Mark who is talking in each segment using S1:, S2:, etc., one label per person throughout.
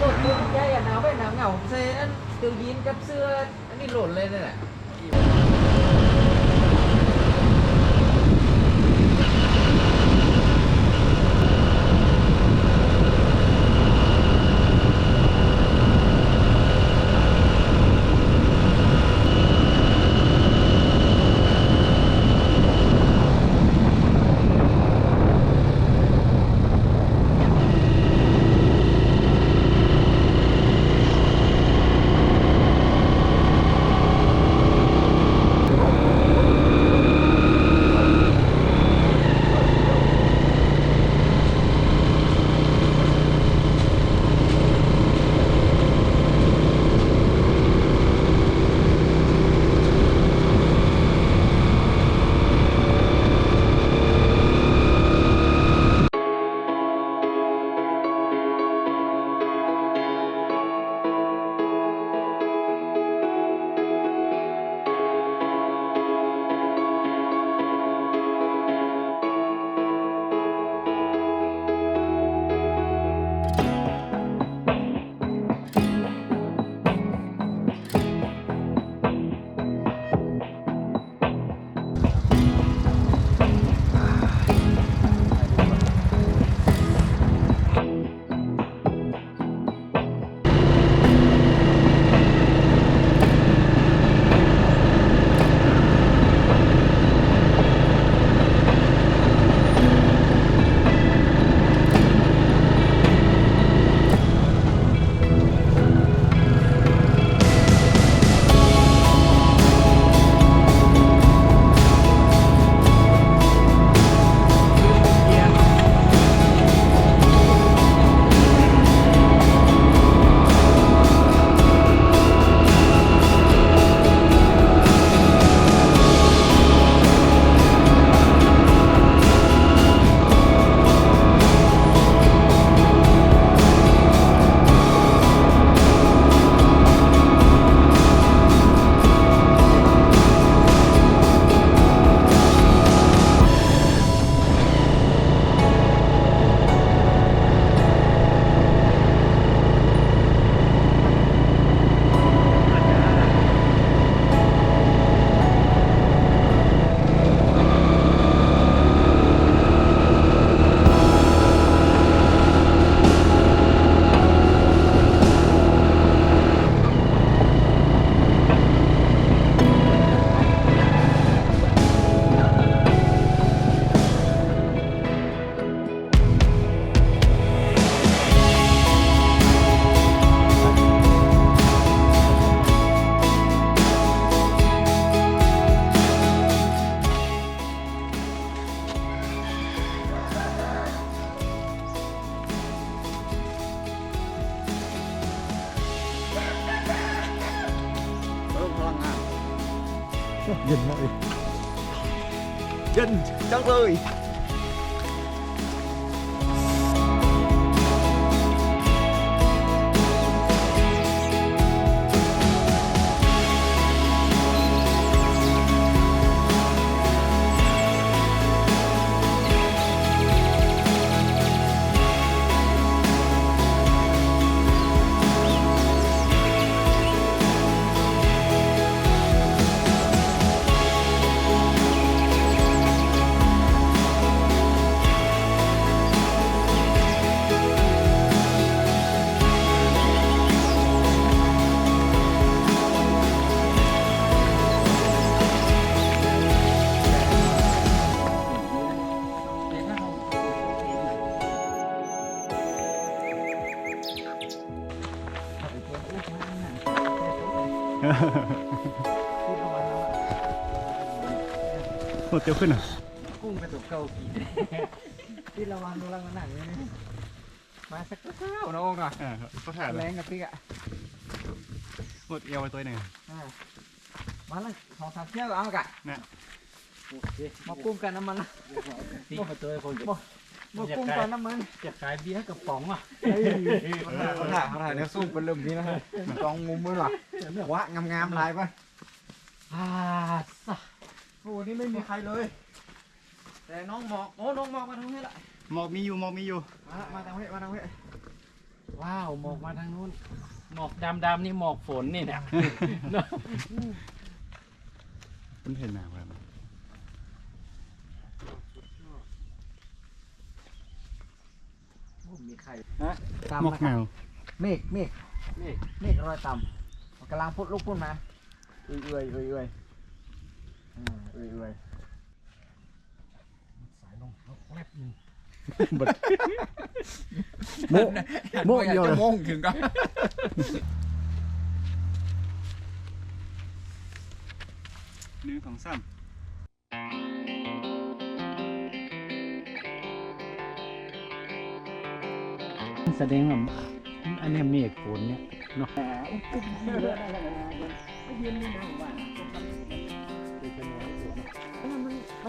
S1: หล่นตัวใหญ่อะหนาวไปหนาวเหงาเซอันเตียวยีนกับเสื้ออันนี้หล่นเลยนี่แหละ
S2: เย็
S3: น ยหมดเตียวขึ้นอะ
S1: กุ้งกระตุกเกากีที่ระวังระวังมันหนังเลยนี่มาสักเท้าน้องอะ
S3: อ่าก็ถ่าย
S1: แร
S3: เลย
S1: งกับพี่อะ
S3: หมดเอวไปตัวหนึ่ง
S1: อ่ามาเลยสองสามเที่ยวเอากะ
S3: เนี่ย
S1: มากุ้งกันน้ำมันละ
S4: ตีมาตัวคน
S1: มากุ้งกันน้ำมัน
S4: จะขายเบียร์กระป๋องอะ
S2: เขาถ่ายเขาถ่ายเนี่ยสู้เป็นเริ่มนี้นะกองมุมมือหลักวะงามๆลายป่ะ
S1: อ่าสะ
S2: โอ้นี่ไม่มีใครเลย แต่น้องหมอก โอ้ น้องหมอกมาทางนี้ละ
S3: หมอกมีอยู่หมอกมีอยู่
S2: มาละมาทางนี้มาทางนี้
S4: ว้าวหมอกมาทางนู้น หมอกดำๆนี่หมอกฝนนี่เนี่ย
S3: มันเห็นหนาวแล้ว
S1: มีไข่
S5: ฮะ
S1: ตาม
S3: หมอก
S1: นะค
S3: แม
S1: รับ
S3: ว
S1: เมฆเมฆ
S5: นี่
S1: เมฆรอยต่ำกำลังพุดลุกพุ่นมาเอื่อยเอื่อยเอื่อย เอื่อยอืมเอื่อยเอื่อย
S4: สายลงแวบหนึง
S3: โมโมเดียวเลย
S1: โมงถึงก็
S3: หนึ่งสองสาม
S4: แสดงว่าอันเนี้ยเมฆฝนเนี่ยเนาะ
S1: ใ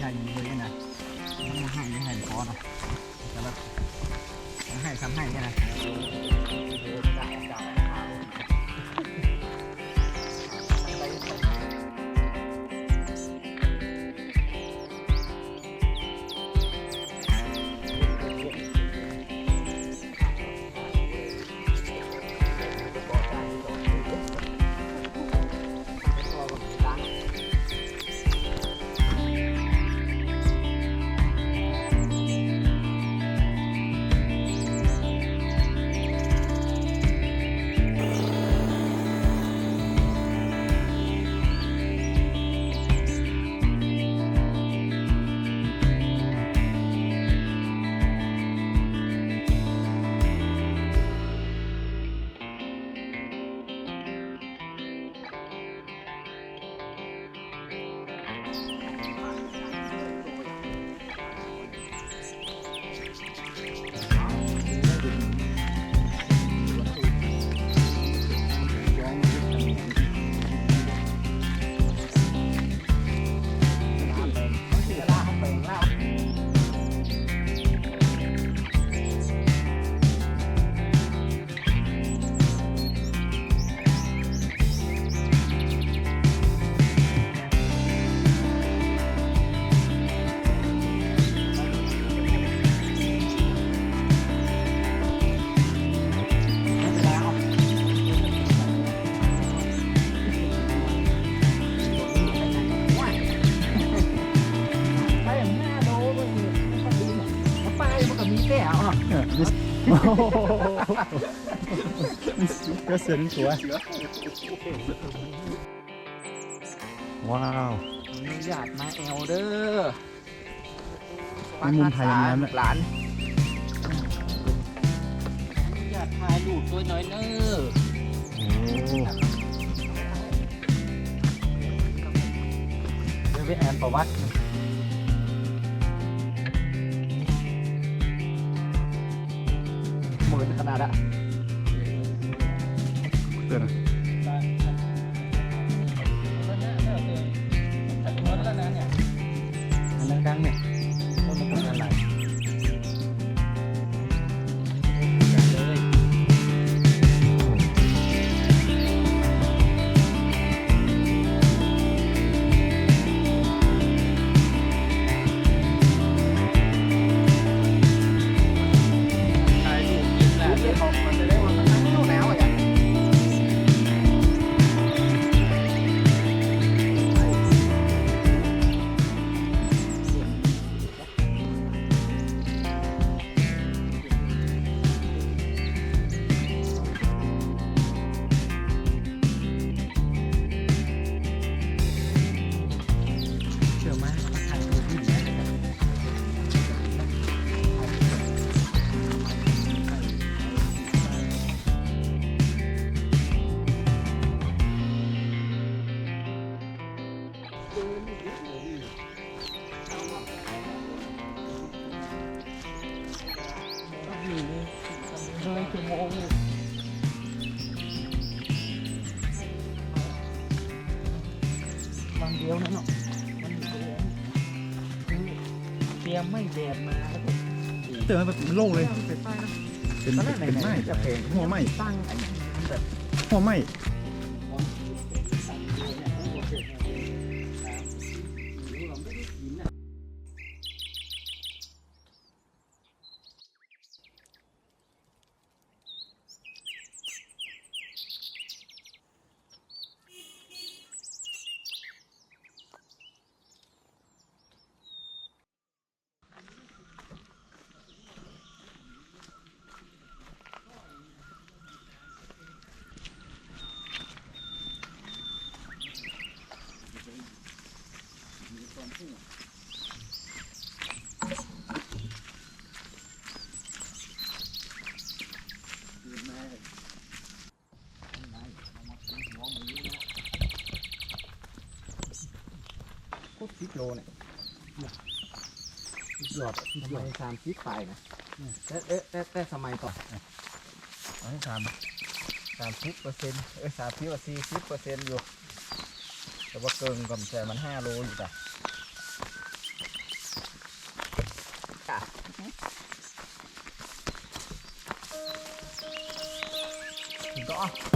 S1: หญ่เลยนะมันให้ยังให้พอนะแต่ว่าให้ทำให้เนี่ยนะ ก็
S3: เสียงสวยว้าว
S1: อนุญาตมาแอลเดอร์
S3: มีมุมถ่ายอย่างนั้นน่ะ
S1: หลาน
S4: อยากถ่ายรูปตัวน้อยเนอ
S3: โอ้
S1: เดี๋ยวไปอ่านประวัติ หมื่นขนาดอะ
S3: เตือนอะ
S1: อัน เลยชั่ว
S4: โมง
S1: บางเดียวนะเนาะ
S4: มันเตรียมคือเตรียมไม่แบบมาแล้วก็
S3: เตือนแบบโล่งเลย
S1: เป็นป้ายนะ
S3: เป็น
S1: ตอนแรกไหน
S3: เป็น
S1: ไหน
S3: ไม้
S1: จะเพลง
S3: หัวไหม้
S1: ตั้งไอ้แบบ
S3: หัวไหม้
S5: เนี่ยหยอดทำไมสามสิบปลายนะแต่แต่แต่แต่สมัยก่อน
S1: เอาให้สามสามสิบเปอร์เซ็นต์เอ้ยสามสิบกับสี่สิบเปอร์เซ็นต์อยู่ แต่ว่าเกินกับแต่มันห้าโลอยู่จ้ะ
S5: ก็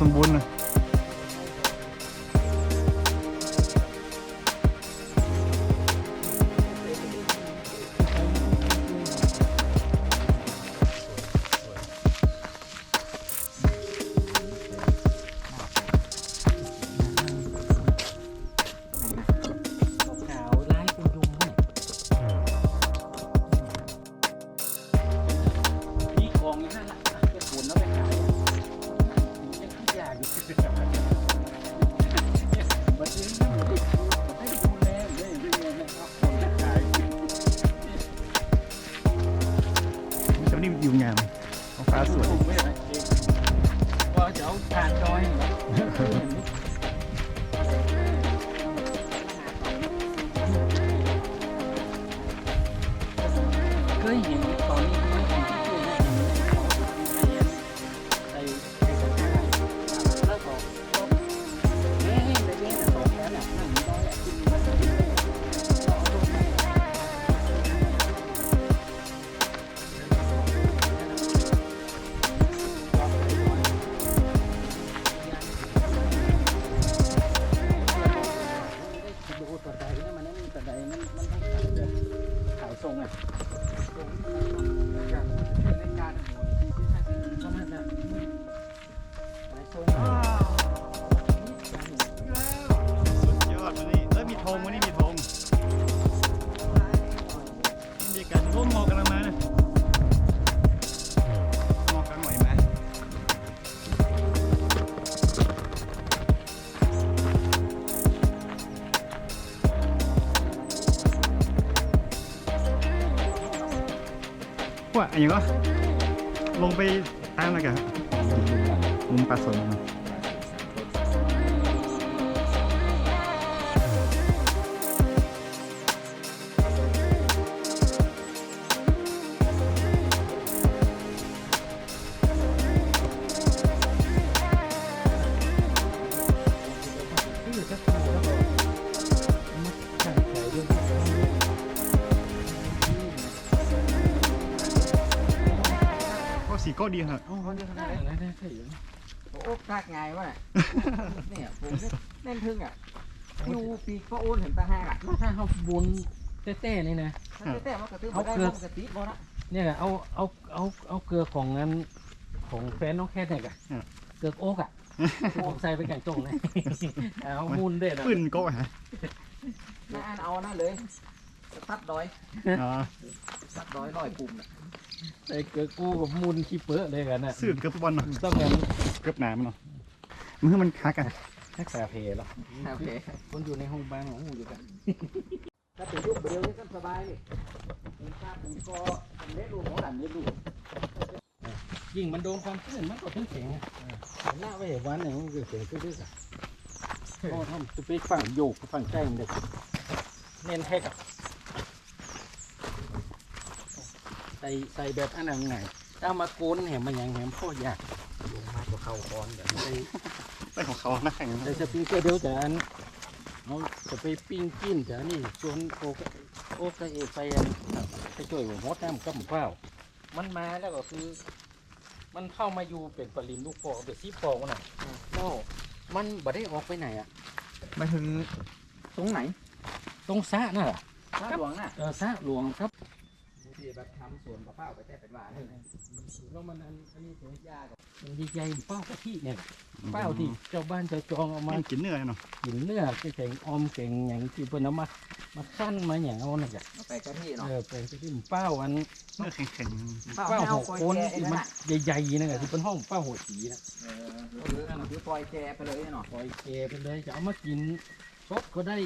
S3: สมบูรณ์นะ
S4: ขาวๆร้ายคุณยุงเนี่ยนี่ของนี่นั่ะ จะขายมันจะ
S3: นี่อยู่งามเอาฟ้าสวย
S4: ไม่ได้เองว่าจะเอาผ่านดอยเหรอ อันนี้ก็ลงไปตา
S5: ม
S3: แล้วกันมุมปลาสน ก็สีก็ดีครับ
S4: อ๋อได้ได้ได้ใช่อยู่
S5: โอ้กากไงวะเนี่ยผมเล่นทึ่งอะยูปีก็โอนเห็นตาห้าอะ
S4: ถ้าเขาบุญเต้ๆนี่นะ
S5: มันแต่มันกระตื้อมาได้มันกระติ๊บบ่ละ
S4: เนี่ยแหละเอาเอาเอาเอาเกลือของนั้นของแฟนน้องแคทเนี่ยกะเกลือโอ๊กอะโอ๊กใส่ไปกันจงเลยเอามูลเด็ดอะ
S3: ปืนก็ฮะ
S5: น่าอ่านเอานั่นเลยตัดดอย
S3: อ๋อ
S5: ตัดดอยลอยปุ่มน่ะ
S4: ใส่เกลือกู้กับมูลขี้เปื้อเลยกันน่ะ
S3: สื่อเกือบฟุตบอลเนาะ
S4: ต้องกัน
S3: เกือบหนามเนาะมันคือมันคักอะ
S4: แค่แสเพหรอ
S5: โอเค
S4: คนอยู่ในห้องบ้านของหูอยู่กัน
S5: ถ้าเป็นยุคเดียวนี่ก็สบายนี่เป็นภาพผมก็ทำเล็ดรูหมอดันเล็ดรู
S4: ยิ่งมันโดนความชื้นมันก็ถึงแข็งอะหน้าไว้เห็นวันเนี่ยมันก็แข็งขึ้นด้วยกันพอทำจะไปฝั่งโยกฝั่งใกล้มันเด็กเน้นแท็กอะใส่ใส่แบบอันนั้นไงถ้ามาโกนแหมมันยังแหมพ่อยาก
S5: ลงมากกว่าเข้าก้อนแบบ
S4: ใส่
S3: ได้ของเขานะแข่ง
S4: ใส่สปริงเกอร์เดียวแต่อันเราจะไปปิ้งกินแต่อันนี่ส่วนโอกโอกระเอกไปอันไปช่วยหัวมดน้ำกับหมูเปล่ามันมาแล้วก็คือ มันเข้ามาอยู่เป็นปริมลูกฟองเป็นซีฟองน่ะแล้วมันบ่ได้ออกไปไหนอะ
S5: มาถึงตรงไหน
S4: ตรงสระน่ะล่ะ
S5: ข้าหลวงน่ะ
S4: เออสระหลวงครับ
S5: ที่แบบทำสวนมะพร้าวไปแต่เป็นว่าเลย
S4: แล้วมันอันอันนี้ตัวยากับมันใหญ่ๆเป้ากะทิเนี่ยเป้าที่เจ้าบ้านเจ้าจองเอามา
S3: มันกินเนื้อเนาะ
S4: กินเนื้อเก่งออมเก่งอย่างที่เพิ่นเอามามาขั้นมาอย่างเอาน่ะจ้ะ
S5: เอาไปกะทิเนาะ
S4: เออเป็นที่เป้าอัน
S3: เนื้อแข็ง
S4: เป้าหกคนที่มันใหญ่ๆนะที่เป็นห้องเป้าหัวสีนะ
S5: เออคือคือปล่อยแกไปเลยเนาะ
S4: ปล่อยเกไปเลยจะเอามากินสดก็ได้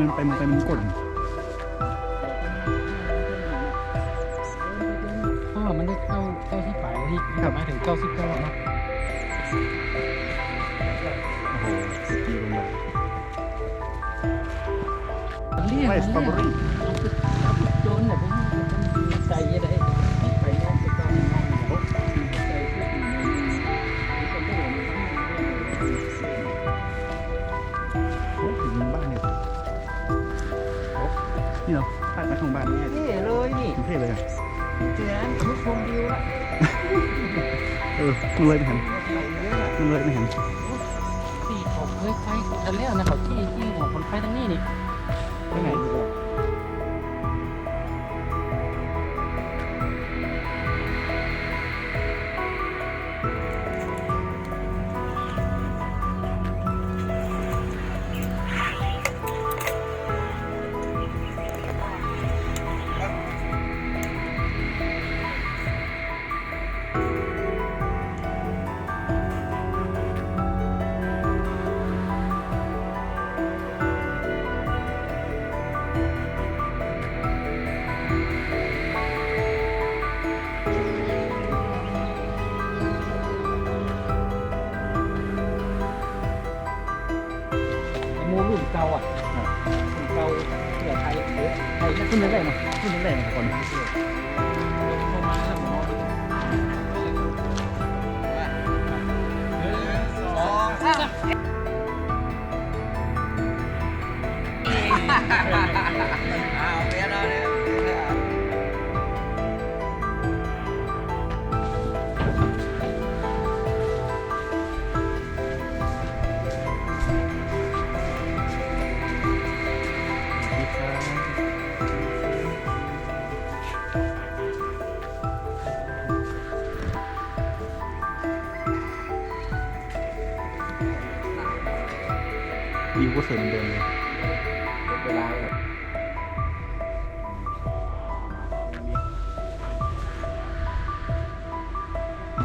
S4: มันไป
S3: มันไปมันกด
S4: เพราะว่ามันได้เข้าเข้าที่ปลายที่หมายถึงเก้าสิบเก้าเนาะ
S3: โอ้โหสกีลงเลย
S4: เรียก
S3: ไม่สตรอเบอรี่
S5: ชมวิวละ
S3: เออมันเลยไม่เห็น
S5: ไหลเลยอะ
S3: มันเลยไม่เห็น
S4: ตีออกเลยไปทะเลนะเขาที่ที่ของคนไปทางนี้นี่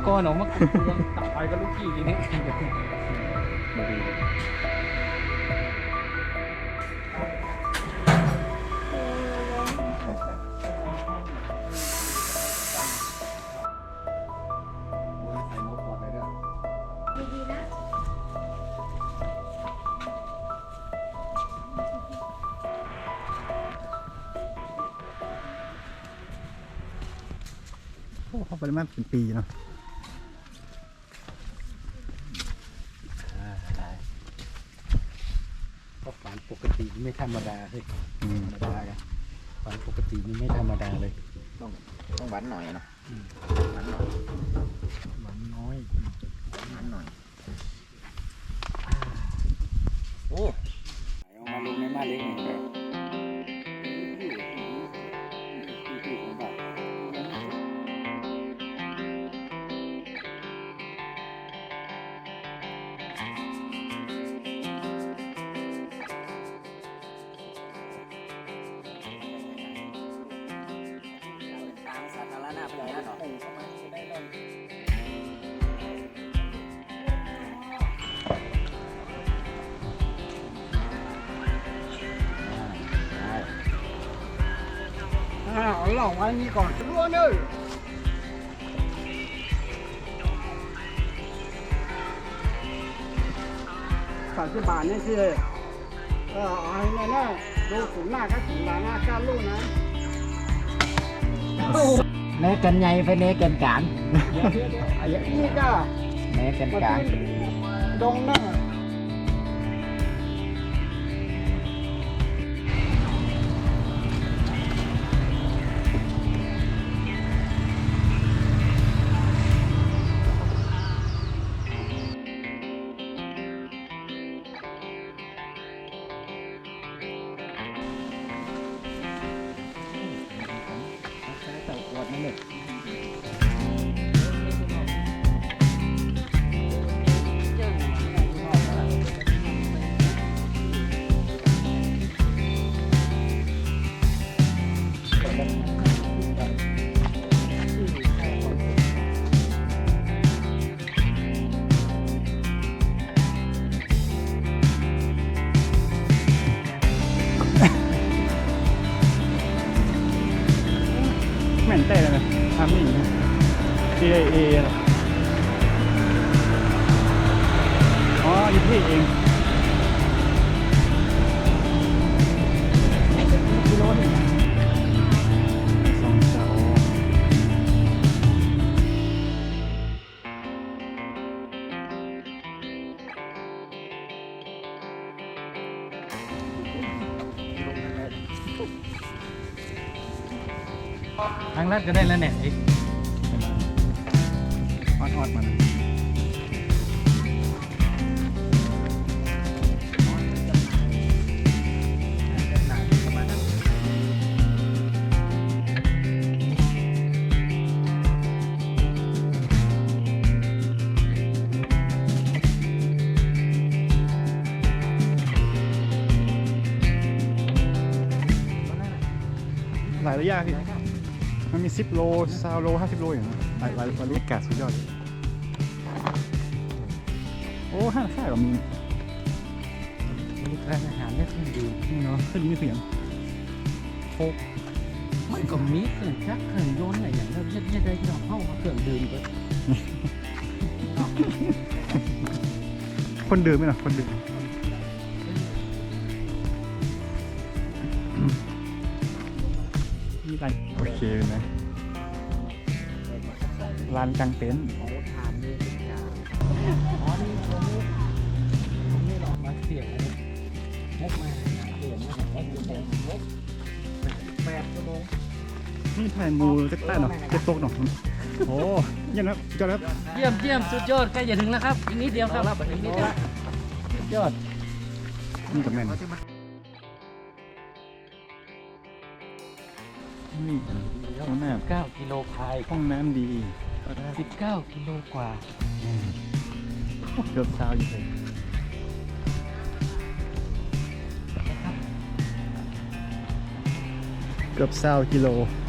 S4: ก่อนออ
S3: ก
S4: มาคุยกันตายกับลูกพี่นี่
S3: มาดี
S5: ใส่หมวกก่อนเลยเด้อ
S3: โอ้เขาไปได้มาเป็นปีเนาะ
S4: ก็ฝันปกติไม่ธ รรมดาเลย
S3: อืม
S4: ธรรมดากันฝันปกตินี่ไม่ธรรมดาเลย
S5: ต้องหวานหน่อยเนาะ เอา
S4: หลอกไว้นี่ก่อนรั่วเนอะ
S3: สามสิบบาทนี่คือเออเอาให้แน่ๆดูสูงหน้าก็สูงหลังหน้าก้านลูกนะ
S4: แม่กันใหญ่ไปแม่กันกลาง
S3: ไอ้อย่างนี้ก็
S4: แม่กันกลาง
S3: ดงนั่น
S4: ใทางลัดก็ได้แล้วเนี่ย
S3: ออดออดๆมันห 10 โล20โล 50 โลอย่างนั้นหลายหลายหลายลูกแกะสุดยอดเลยโอ้ห้าค่าก็มี
S4: มีร้านอาหารได้เครื่องดื่ม
S3: นี่เนาะขึ้นมีเสียงโคก
S4: มันก็มีเครื่องชักเครื่องยนต์อะไรอย่างนั้นเย็ดๆได้ที่เราเข้ามาเครื่องดื่มก็
S3: คนดื่มไหมล่ะคนดื่มนี่ไรโอเคเลยนะ ลานกลางเต็นท์
S4: โอ้ถามเลยเป็นกาอ๋อนี่ตรงนี้ตรงนี้เรามาเสียงอะไมาเสียงมาแอคชั่นงบแปดชั่วโมง
S3: นี่ถ่ายมูเจ็ดใต้เนาะเจ็ดโต๊ะเนาะโอ้เยี่ยมครับยอดครับ
S4: เยี่ยมเยี่ยมสุดยอดใกล้จะถึงแล้วครับอีกนิดเดียวครับอีกนิดเดียวสุดยอด
S3: นี่กับแม่นนี่ห้องน้
S4: 9กิโลพาย
S3: ห้องน้ำดี
S4: 19กิโลกว่า
S3: เกือบเช้าอยู่เลยเกือบเช้ากิโล
S4: เ